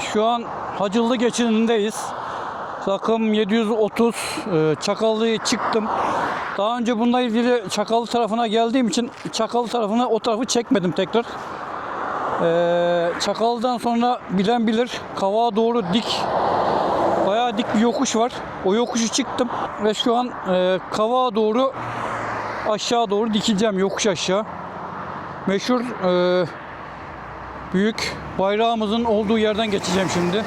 Şu an Hacıllı geçidindeyiz. Takım 730 e, Çakallı'ya çıktım. Daha önce bununla ilgili Çakallı tarafına geldiğim için Çakallı tarafına o tarafı çekmedim tekrar. E, Çakallı'dan sonra bilen bilir Kavağa doğru dik bayağı dik bir yokuş var. O yokuşu çıktım ve şu an e, Kavağa doğru aşağı doğru dikileceğim yokuş aşağı. Meşhur büyük bayrağımızın olduğu yerden geçeceğim şimdi.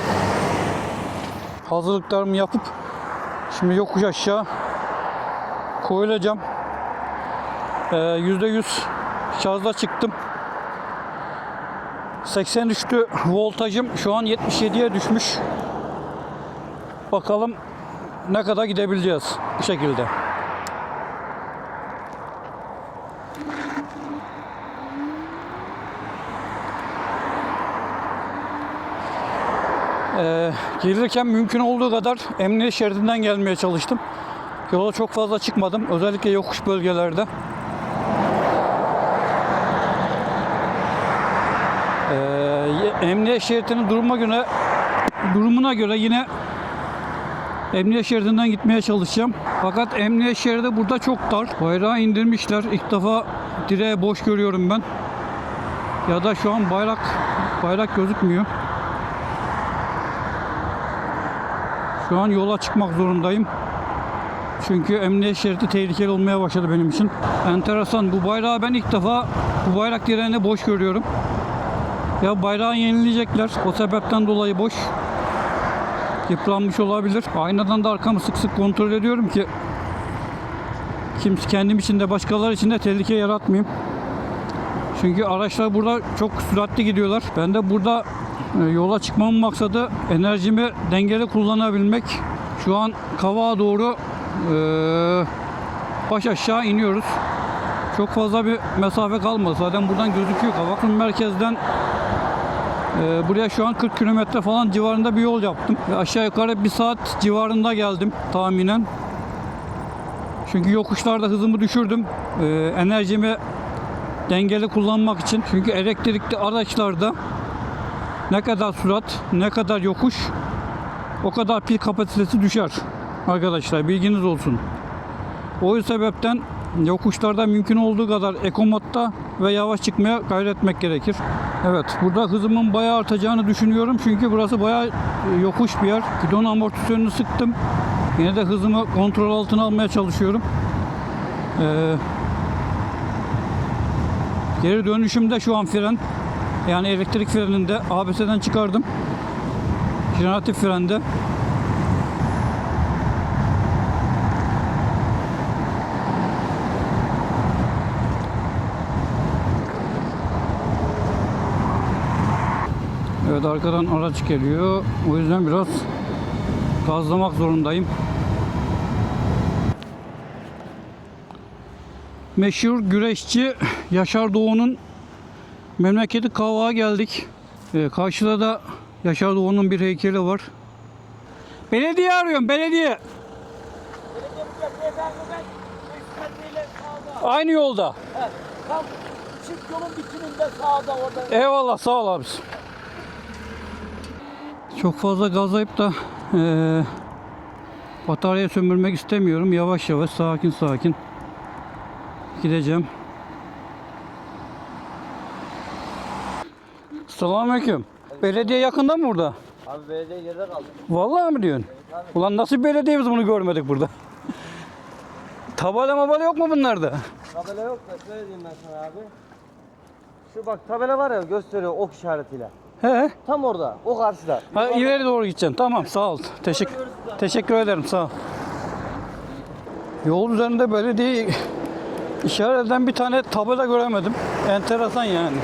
Hazırlıklarımı yapıp şimdi yokuş aşağı koyulacağım. Ee, %100 şarjla çıktım. 83'tü voltajım. Şu an 77'ye düşmüş. Bakalım ne kadar gidebileceğiz bu şekilde. Ee, gelirken mümkün olduğu kadar emniyet şeridinden gelmeye çalıştım. Yola çok fazla çıkmadım. Özellikle yokuş bölgelerde. Ee, emniyet şeridinin duruma göre durumuna göre yine emniyet şeridinden gitmeye çalışacağım. Fakat emniyet şeridi burada çok dar. Bayrağı indirmişler. İlk defa direğe boş görüyorum ben. Ya da şu an bayrak bayrak gözükmüyor. Şu an yola çıkmak zorundayım. Çünkü emniyet şeridi tehlikeli olmaya başladı benim için. Enteresan. Bu bayrağı ben ilk defa bu bayrak direğinde boş görüyorum. Ya bayrağı yenileyecekler. O sebepten dolayı boş. Yıpranmış olabilir. Aynadan da arkamı sık sık kontrol ediyorum ki kimse kendim için de başkaları için de tehlike yaratmayayım. Çünkü araçlar burada çok süratli gidiyorlar. Ben de burada yola çıkmamın maksadı enerjimi dengeli kullanabilmek. Şu an Kavağa doğru e, baş aşağı iniyoruz. Çok fazla bir mesafe kalmadı. Zaten buradan gözüküyor. Kavaklı merkezden e, buraya şu an 40 kilometre falan civarında bir yol yaptım. Ve aşağı yukarı bir saat civarında geldim tahminen. Çünkü yokuşlarda hızımı düşürdüm. Enerjimi dengeli kullanmak için. Çünkü elektrikli araçlarda ne kadar sürat, ne kadar yokuş o kadar pil kapasitesi düşer. Arkadaşlar bilginiz olsun. O sebepten yokuşlarda mümkün olduğu kadar ekomodda ve yavaş çıkmaya gayret etmek gerekir. Evet burada hızımın bayağı artacağını düşünüyorum. Çünkü burası bayağı e, yokuş bir yer. Gidon amortisörünü sıktım. Yine de hızımı kontrol altına almaya çalışıyorum. Ee, Geri dönüşümde şu an fren. Yani elektrik freninde ABS'den çıkardım. Jeneratif frende. Evet arkadan araç geliyor. O yüzden biraz gazlamak zorundayım. meşhur güreşçi Yaşar Doğu'nun memleketi Kavak'a geldik. Ee, karşıda da Yaşar Doğu'nun bir heykeli var. Belediye arıyorum, belediye. Aynı yolda. Tam çift yolun bitiminde sağda orada. Eyvallah, sağ ol abisi. Çok fazla gazlayıp da eee bataryayı sömürmek istemiyorum. Yavaş yavaş, sakin sakin gideceğim. Selamünaleyküm. Belediye yakında mı burada? Abi belediye geride kaldı. Vallahi mi diyorsun? Ulan nasıl belediye biz bunu görmedik burada? Tabela mabala yok mu bunlarda? Tabela yok da şöyle diyeyim ben sana abi. Şu bak tabela var ya gösteriyor ok işaretiyle. He. Tam orada, o karşıda. Ha, ileri doğru gideceksin. Tamam sağ ol. Teşekkür teşekkür ederim sağ ol. Yol üzerinde belediye işaret eden bir tane tabela göremedim. Enteresan yani.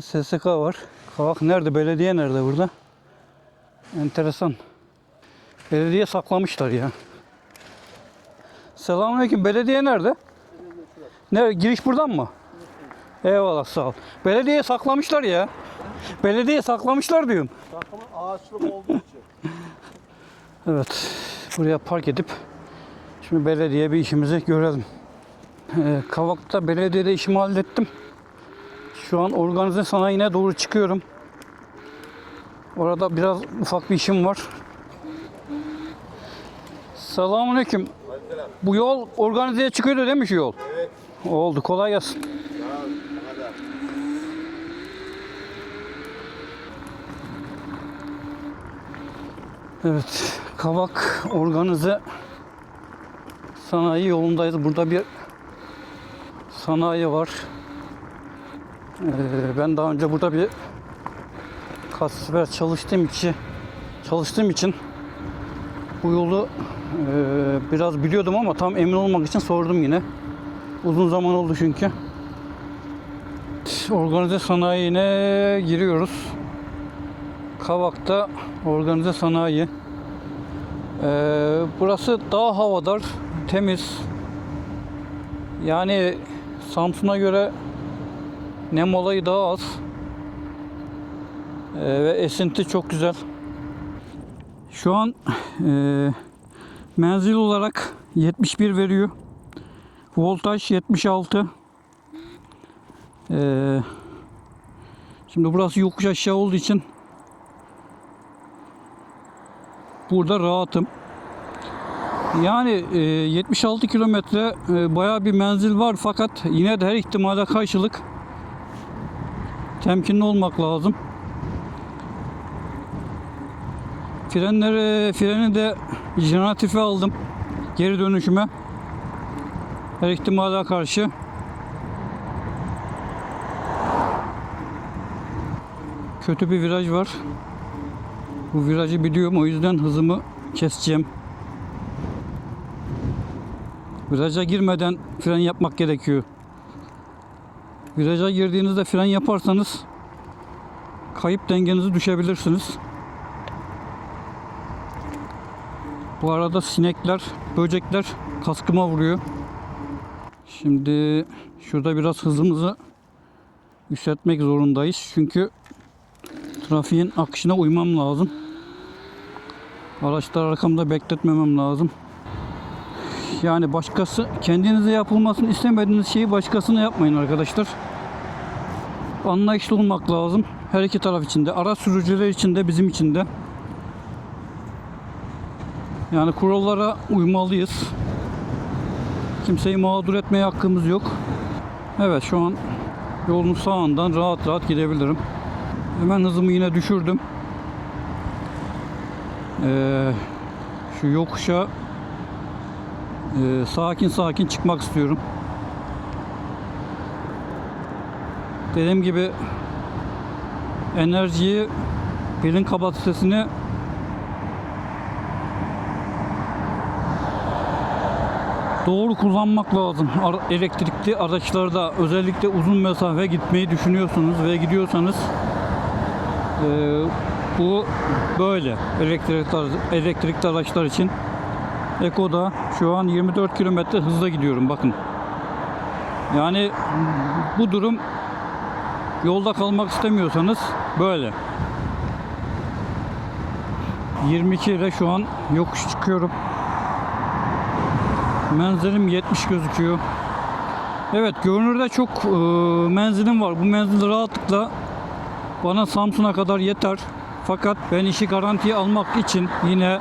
SSK var. Kavak nerede? Belediye nerede burada? Enteresan. Belediye saklamışlar ya. Selamünaleyküm. Belediye nerede? Nerede? Giriş buradan mı? Eyvallah sağ ol. Belediye saklamışlar ya. Belediye saklamışlar diyorum. Takımın ağaçlık olduğu için. Evet. Buraya park edip şimdi belediye bir işimizi görelim. Ee, Kavak'ta belediyede işimi hallettim. Şu an organize sanayine doğru çıkıyorum. Orada biraz ufak bir işim var. Selamünaleyküm. Bu yol organizeye çıkıyordu değil mi şu yol? Evet. Oldu. Kolay gelsin. Evet. Kavak organize sanayi yolundayız. Burada bir sanayi var. Ee, ben daha önce burada bir kaç sefer çalıştığım için çalıştığım için bu yolu e, biraz biliyordum ama tam emin olmak için sordum yine. Uzun zaman oldu çünkü. Organize sanayine giriyoruz. Kavak'ta organize sanayi. Ee, burası daha havadar, temiz. Yani Samsun'a göre nem olayı daha az. Ee, ve esinti çok güzel. Şu an e, menzil olarak 71 veriyor. Voltaj 76. Ee, şimdi burası yokuş aşağı olduğu için burada rahatım. Yani e, 76 kilometre e, bayağı bir menzil var fakat yine de her ihtimale karşılık temkinli olmak lazım. Frenleri, freni de jeneratife aldım. Geri dönüşüme. Her ihtimale karşı. Kötü bir viraj var. Bu virajı biliyorum o yüzden hızımı keseceğim. Viraja girmeden fren yapmak gerekiyor. Viraja girdiğinizde fren yaparsanız kayıp dengenizi düşebilirsiniz. Bu arada sinekler, böcekler kaskıma vuruyor. Şimdi şurada biraz hızımızı yükseltmek zorundayız. Çünkü trafiğin akışına uymam lazım. Araçlar arkamda bekletmemem lazım. Yani başkası kendinize yapılmasını istemediğiniz şeyi başkasına yapmayın arkadaşlar. Anlayışlı olmak lazım. Her iki taraf için de. Araç sürücüler için de bizim için de. Yani kurallara uymalıyız. Kimseyi mağdur etmeye hakkımız yok. Evet şu an yolun sağından rahat rahat gidebilirim. Hemen hızımı yine düşürdüm. Ee, şu yokuşa e, sakin sakin çıkmak istiyorum. Dediğim gibi enerjiyi pilin kapasitesini doğru kullanmak lazım. Elektrikli araçlarda özellikle uzun mesafe gitmeyi düşünüyorsunuz ve gidiyorsanız e, bu böyle elektrikli, elektrikli araçlar için. Eko'da şu an 24 kilometre hızla gidiyorum bakın. Yani bu durum yolda kalmak istemiyorsanız böyle. 22 ile şu an yokuş çıkıyorum. Menzilim 70 gözüküyor. Evet görünürde çok e, menzilim var. Bu menzil rahatlıkla bana Samsun'a kadar yeter. Fakat ben işi garantiye almak için yine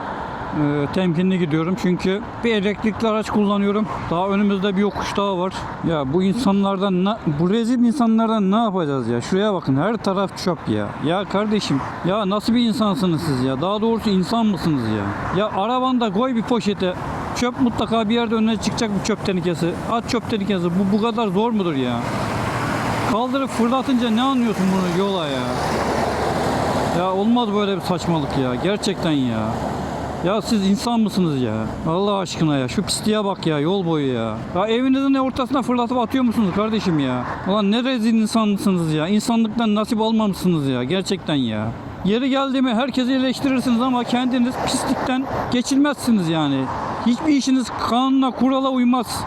e, temkinli gidiyorum. Çünkü bir elektrikli araç kullanıyorum. Daha önümüzde bir yokuş daha var. Ya bu insanlardan ne, bu rezil insanlardan ne yapacağız ya? Şuraya bakın her taraf çöp ya. Ya kardeşim ya nasıl bir insansınız siz ya? Daha doğrusu insan mısınız ya? Ya arabanda koy bir poşete. Çöp mutlaka bir yerde önüne çıkacak bir çöp tenekesi. At çöp tenekesi. Bu bu kadar zor mudur ya? Kaldırıp fırlatınca ne anlıyorsun bunu yola ya? Ya olmaz böyle bir saçmalık ya. Gerçekten ya. Ya siz insan mısınız ya? Allah aşkına ya. Şu pisliğe bak ya yol boyu ya. Ya evinizin ortasına fırlatıp atıyor musunuz kardeşim ya? Ulan ne rezil insansınız ya. İnsanlıktan nasip almamışsınız ya. Gerçekten ya. Yeri geldi mi herkesi eleştirirsiniz ama kendiniz pislikten geçilmezsiniz yani. Hiçbir işiniz kanuna kurala uymaz.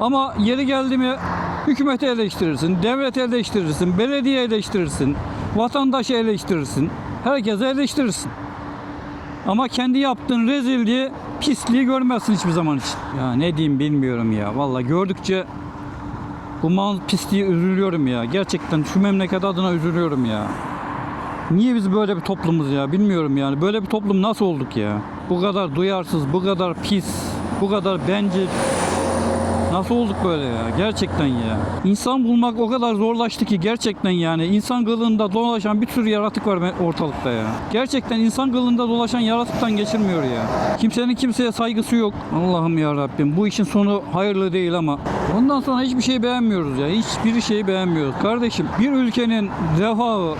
Ama yeri geldi mi hükümeti eleştirirsin, devleti eleştirirsin, belediye eleştirirsin, vatandaşı eleştirirsin, herkese eleştirirsin. Ama kendi yaptığın rezilliği, pisliği görmezsin hiçbir zaman için. Ya ne diyeyim bilmiyorum ya. Vallahi gördükçe Bu mal pisliği üzülüyorum ya. Gerçekten şu memleket adına üzülüyorum ya. Niye biz böyle bir toplumuz ya bilmiyorum yani. Böyle bir toplum nasıl olduk ya? Bu kadar duyarsız, bu kadar pis, bu kadar bencil. Nasıl olduk böyle ya? Gerçekten ya. İnsan bulmak o kadar zorlaştı ki gerçekten yani. insan kılığında dolaşan bir sürü yaratık var ortalıkta ya. Gerçekten insan kılığında dolaşan yaratıktan geçilmiyor ya. Kimsenin kimseye saygısı yok. Allah'ım ya Rabbim bu işin sonu hayırlı değil ama. Ondan sonra hiçbir şey beğenmiyoruz ya. Hiçbir şeyi beğenmiyoruz. Kardeşim bir ülkenin refahı,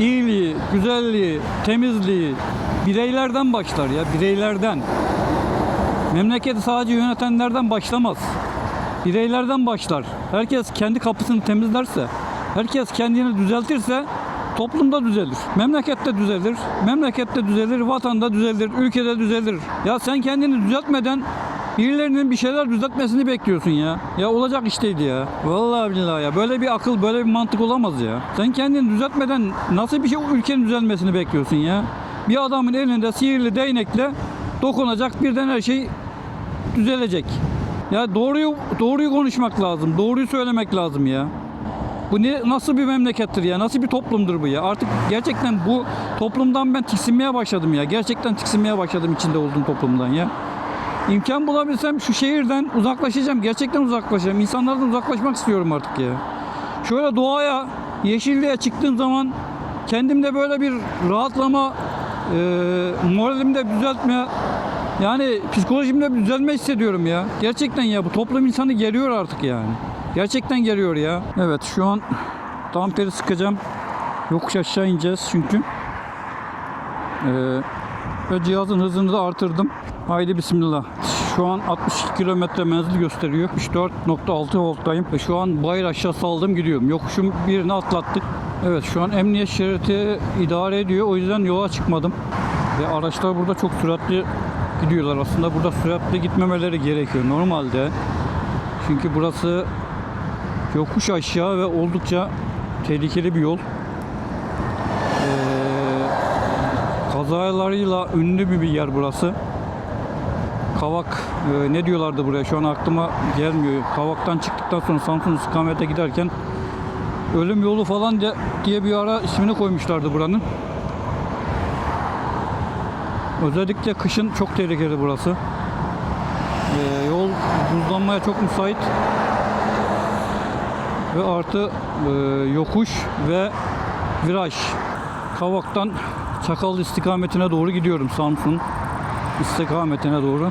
iyiliği, güzelliği, temizliği bireylerden başlar ya bireylerden. Memleketi sadece yönetenlerden başlamaz. Bireylerden başlar. Herkes kendi kapısını temizlerse, herkes kendini düzeltirse toplumda düzelir. Memlekette düzelir, memlekette düzelir, vatanda düzelir, ülkede düzelir. Ya sen kendini düzeltmeden birilerinin bir şeyler düzeltmesini bekliyorsun ya. Ya olacak iş değil ya. Vallahi billahi ya. Böyle bir akıl, böyle bir mantık olamaz ya. Sen kendini düzeltmeden nasıl bir şey ülkenin düzelmesini bekliyorsun ya? Bir adamın elinde sihirli değnekle dokunacak birden her şey düzelecek. Ya doğruyu doğruyu konuşmak lazım. Doğruyu söylemek lazım ya. Bu ne nasıl bir memlekettir ya? Nasıl bir toplumdur bu ya? Artık gerçekten bu toplumdan ben tiksinmeye başladım ya. Gerçekten tiksinmeye başladım içinde olduğum toplumdan ya. İmkan bulabilsem şu şehirden uzaklaşacağım. Gerçekten uzaklaşacağım. İnsanlardan uzaklaşmak istiyorum artık ya. Şöyle doğaya, yeşilliğe çıktığım zaman kendimde böyle bir rahatlama, e, moralimde düzeltme, yani psikolojimde bir düzelme hissediyorum ya. Gerçekten ya bu toplum insanı geriyor artık yani. Gerçekten geriyor ya. Evet şu an damperi sıkacağım. Yokuş aşağı ineceğiz çünkü. Ee, ve cihazın hızını da artırdım. Haydi bismillah. Şu an 62 kilometre menzil gösteriyor. 64.6 volttayım. Ve şu an bayır aşağı saldım gidiyorum. Yokuşun birini atlattık. Evet şu an emniyet şeridi idare ediyor. O yüzden yola çıkmadım. Ve araçlar burada çok süratli gidiyorlar. Aslında burada süratli gitmemeleri gerekiyor normalde. Çünkü burası yokuş aşağı ve oldukça tehlikeli bir yol. Ee, kazalarıyla ünlü bir bir yer burası. Kavak e, ne diyorlardı buraya şu an aklıma gelmiyor. Kavaktan çıktıktan sonra Samsun istikamete giderken ölüm yolu falan de- diye bir ara ismini koymuşlardı buranın. Özellikle kışın çok tehlikeli burası. Ee, yol buzlanmaya çok müsait. Ve artı e, yokuş ve viraj. Kavak'tan Çakallı istikametine doğru gidiyorum Samsun istikametine doğru.